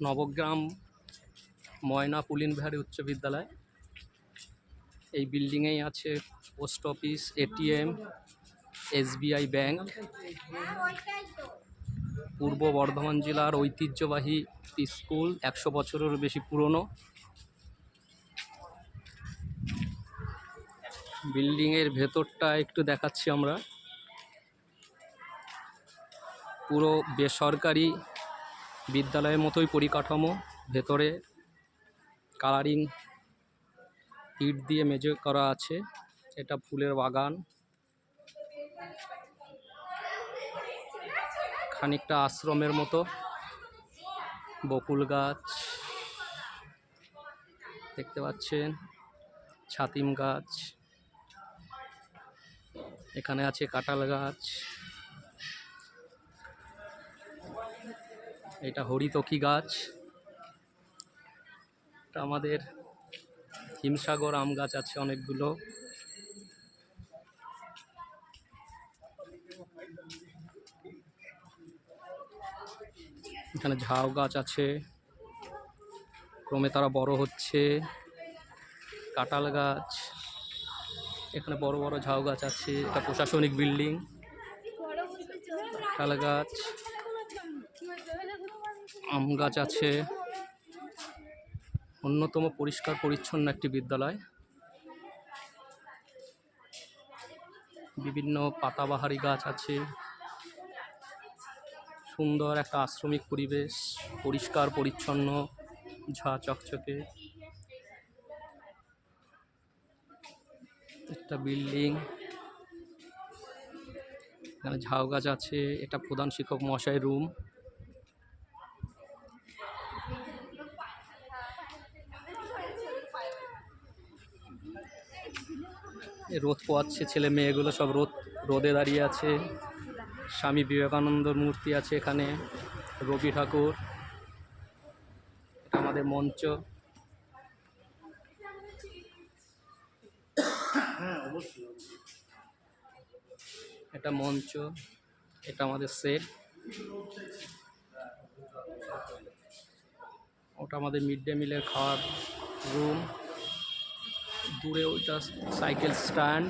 নবগ্রাম ময়না পুলিন বিহারী উচ্চ বিদ্যালয়। এই বিল্ডিংয়েই আছে post office, ATM, SBI bank. Purba Bardhaman জেলার ঐতিহ্যবাহী স্কুল একশো বছরেরও বেশি পুরনো। বিল্ডিংয়ের ভেতরটা একটু দেখাচ্ছি আমরা। পুরো বেসরকারি বিদ্যালয়ের মতোই পরিকাঠামো, ভেতরে কালারিং ইট দিয়ে মেঝে করা আছে, এটা ফুলের বাগান। খানিকটা আশ্রমের মতো, বকুল গাছ দেখতে পাচ্ছেন, ছাতিম গাছ, এখানে আছে কাঁঠাল গাছ। এটা হরিতকি গাছ। এটা আমাদের হিমসাগর আম গাছ আছে অনেকগুলো। এখানে ঝাউ গাছ আছে। ক্রমে তারা বড় হচ্ছে। কাঁঠাল গাছ। এখানে বড় বড় ঝাউ গাছ আছে। এটা প্রশাসনিক বিল্ডিং। কাঁঠাল গাছ। আম গাছ আছে। অন্যতম পরিষ্কার পরিচ্ছন্ন একটি বিদ্যালয়। বিভিন্ন পাতাবাহারি গাছ আছে। সুন্দর একটা আশ্রমিক পরিবেশ, পরিষ্কার, পরিচ্ছন্ন, ঝা চকচকে। একটা বিল্ডিং। এখানে ঝাউ গাছ আছে। এটা প্রধান শিক্ষক মশাই রুম। রোদ পোয়াচ্ছে ছেলে মেয়েগুলো সব রোদ রোদে দাঁড়িয়ে আছে। স্বামী বিবেকানন্দর মূর্তি আছে এখানে রবি ঠাকুর। এটা আমাদের মঞ্চ। এটা মঞ্চ এটা আমাদের সেট। ওটা আমাদের মিড ডে মিলের খাওয়ার রুম। দূরে ওইটা সাইকেল স্ট্যান্ড